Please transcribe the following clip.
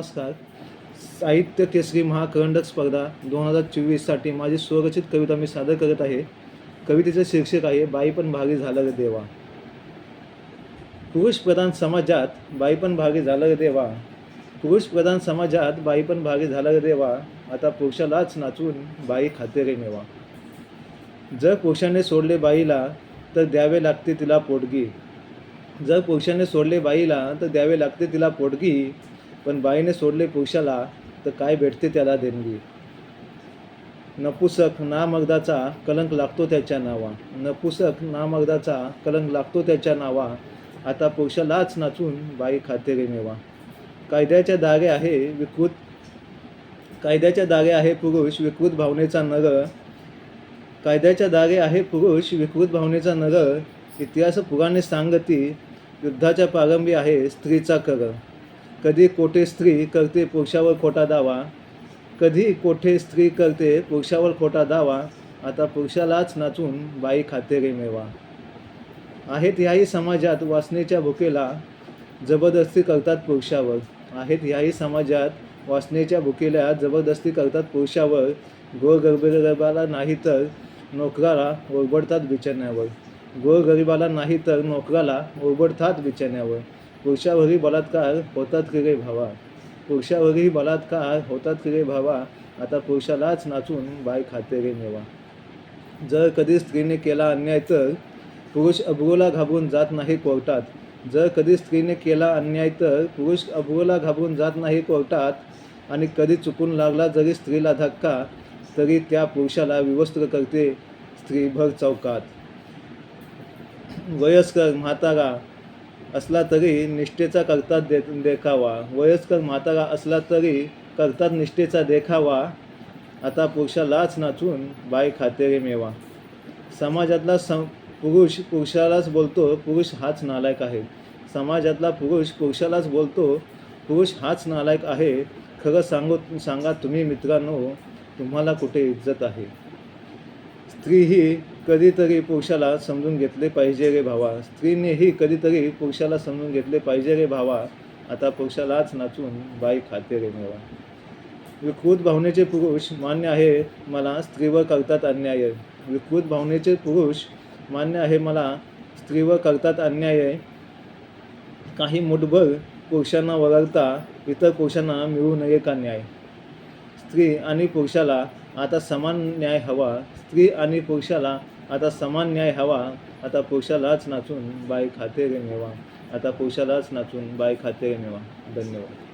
नमस्कार. साहित्य केसरी महाकरंडक स्पर्धा दोन हजार चोवीससाठी माझी स्वरचित कविता मी सादर करत आहे. कवितेचं शीर्षक आहे बाई पण भागी झालं रे देवा. पुरुष प्रधान समाजात बाई पण भागी झालं रे देवा. पुरुष प्रधान समाजात बाई पण भागी झालं रे देवा. आता पुरुषालाच नाचून बाई खाते रे मेवा. जर पुरुषाने सोडले बाईला तर द्यावे लागते तिला पोटगी. जर पुरुषाने सोडले बाईला तर द्यावे लागते तिला पोटगी. पण बाईने सोडले पुरुषाला तर काय भेटते त्याला देणगी? नपुसक नामगदाचा कलंक लागतो त्याच्या नावा. नपुसक नामगदाचा कलंक लागतो त्याच्या नावा. आता पुरुषालाच नाचून बाई खाते रे मेवा. कायद्याच्या दागे आहे विकृत कायद्याच्या दागे आहे पुरुष विकृत भावनेचा नगर कायद्याच्या दागे आहे पुरुष विकृत भावनेचा नगर इतिहास पुराणे सांगती युद्धाच्या प्रारंभी आहे स्त्रीचा कर. कधी कोठे स्त्री करते पुरुषावर खोटा दावा कधी कोठे स्त्री करते पुरुषावर खोटा दावा आता पुरुषालाच नाचून बाई खाते रे मेवा. आहेत ह्याही समाजात वासनेच्या भुकेला जबरदस्ती करतात पुरुषावर. आहेत ह्याही समाजात वासनेच्या भुकेला जबरदस्ती करतात पुरुषावर. गोरगरबाला नाही तर नोकराला ओरबडतात बिचाण्यावर गोरगरिबाला नाही तर नोकराला ओरबडतात बिचण्यावर पुरुषावरही बलात्कार होतात की रे भावा? पुरुषावरही बलात्कार होतात की रे भावा? आता पुरुषालाच नाचून बाय खाते रे मेवा. जर कधी स्त्रीने केला अन्याय तर पुरुष अब्रोला घाबरून जात नाही कोर्टात. जर कधी स्त्रीने केला अन्याय तर पुरुष अब्रोला घाबरून जात नाही कोर्टात. आणि कधी चुकून लागला जरी स्त्रीला धक्का तरी त्या पुरुषाला विवस्त्र करते स्त्रीभर चौकात. वयस्कर म्हातारा असला तरी निष्ठेचा करतात दे देखावा. वयस्कर म्हातारा असला तरी करतात निष्ठेचा देखावा. आता पुरुषालाच नाचून बाई खाते रे मेवा. समाजातला सम पुरुष पुरुषालाच बोलतो पुरुष हाच नालायक आहे. समाजातला पुरुष पुरुषालाच बोलतो पुरुष हाच नालायक आहे. खरं सांगू सांगा तुम्ही मित्रांनो तुम्हाला कुठे इज्जत आहे? स्त्री ही कधीतरी पुरुषाला समजून घेतले पाहिजे रे भावा. स्त्रीनेही कधीतरी पुरुषाला समजून घेतले पाहिजे रे भावा. आता पुरुषालाच नाचून बाई खाते रे मेवा विकृत भावनेचे पुरुष मान्य आहे मला स्त्रीवर करतात अन्याय. विकृत भावनेचे पुरुष मान्य आहे मला स्त्रीवर करतात अन्याय. काही मुठभर पुरुषांना वगळता इतर पुरुषांना मिळू नये का न्याय? स्त्री आणि पुरुषाला आता समान न्याय हवा. स्त्री आणि पुरुषाला आता समान न्याय हवा. आता पुरुषालाच नाचून बाई खाते रे मेवा. आता पुरुषालाच नाचून बाई खाते रे मेवा. धन्यवाद.